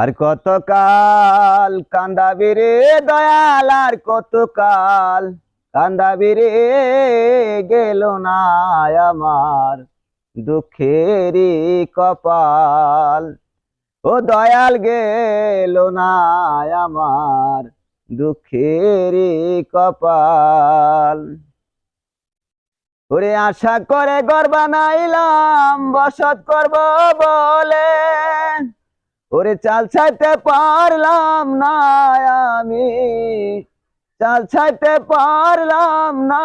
আর কতকাল কান্দাবি রে দয়াল, আর কতকাল কান্দাবি রে গেল না আমার দুঃখেরই কপাল। ও দয়াল গেল না আমার দুঃখেরই কপাল। ওরে আশা করে ঘর নাইলাম বসত করব বলে। ওরে চাল ছাইতে পারলাম না আমি। চাল ছাইতে পারলাম না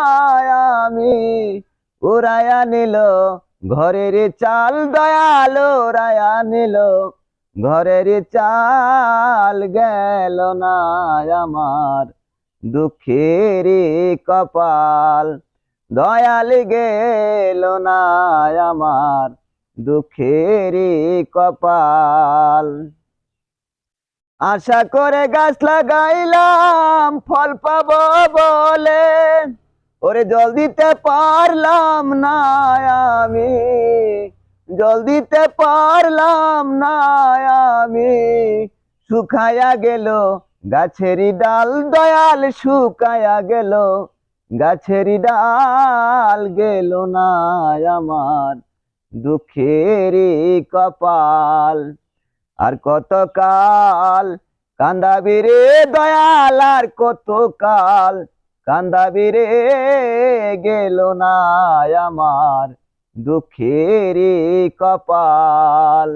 আমি। উড়াইয়া নিল, ঘরের চাল দয়াল উড়াইয়া নিল, ঘরের চাল গেল না আমার। দুঃখের কপাল দয়াল গেল না আমার। দুঃখেরই কপাল। আশা করে গাছ লাগাইলাম, ফল পাবো বলে। ওরে জল দিতে পারলাম না আমি, জল দিতে পারলাম না আমি। শুকায়া গেল গাছেরই ডাল, দয়াল শুকায়া গেল, গাছেরই ডাল গেল না আমার। দুঃখেরই কপাল। আর কতকাল কান্দাবি রে দয়াল, আর কতকাল কান্দাবি রে গেল না আমার দুঃখেরই কপাল।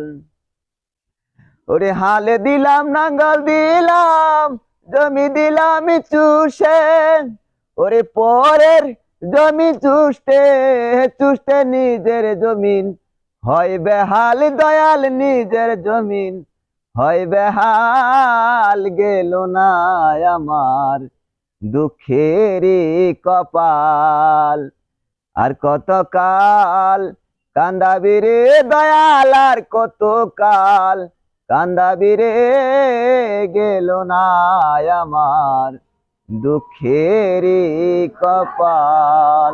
ওরে হালে দিলাম, নাঙ্গল দিলাম, জমি দিলাম চুষে ওরে পরের জমি চুষতে চুষতে নিজের জমিন। হয় বেহাল দয়াল নিজের জমিন। হয় বেহাল গেল না আমার দুঃখেরই কপাল। আর কত কাল কান্দাবি রে দয়াল, আর কত কাল কান্দাবি রে গেল না আমার। দুঃখেরই কপাল।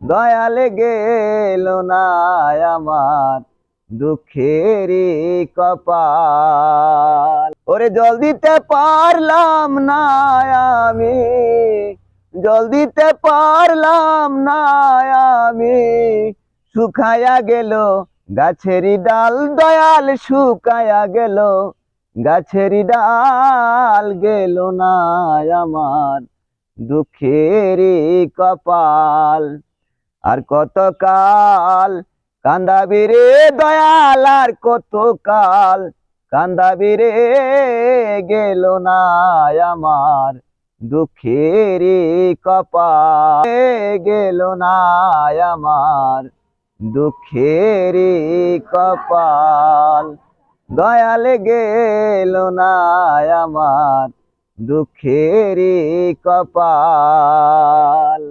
দয়াল গেল না আমার দুঃখেরই কপাল। ওরে জল দিতে পারলাম না আমি, জল দিতে পারলাম না আমি। শুকায়া গেল গাছেরই ডাল, দয়াল শুকায়া গেল গাছেরই ডাল গেল না আমার দুঃখেরই কপাল। আর কত কাল কান্দাবি রে দয়াল, আর কত কাল কান্দাবি রে গেল না আমার দুঃখেরই কপাল গেল না আমার দুঃখেরই কপাল। দয়াল গেল না আমার দুঃখেরই কপাল।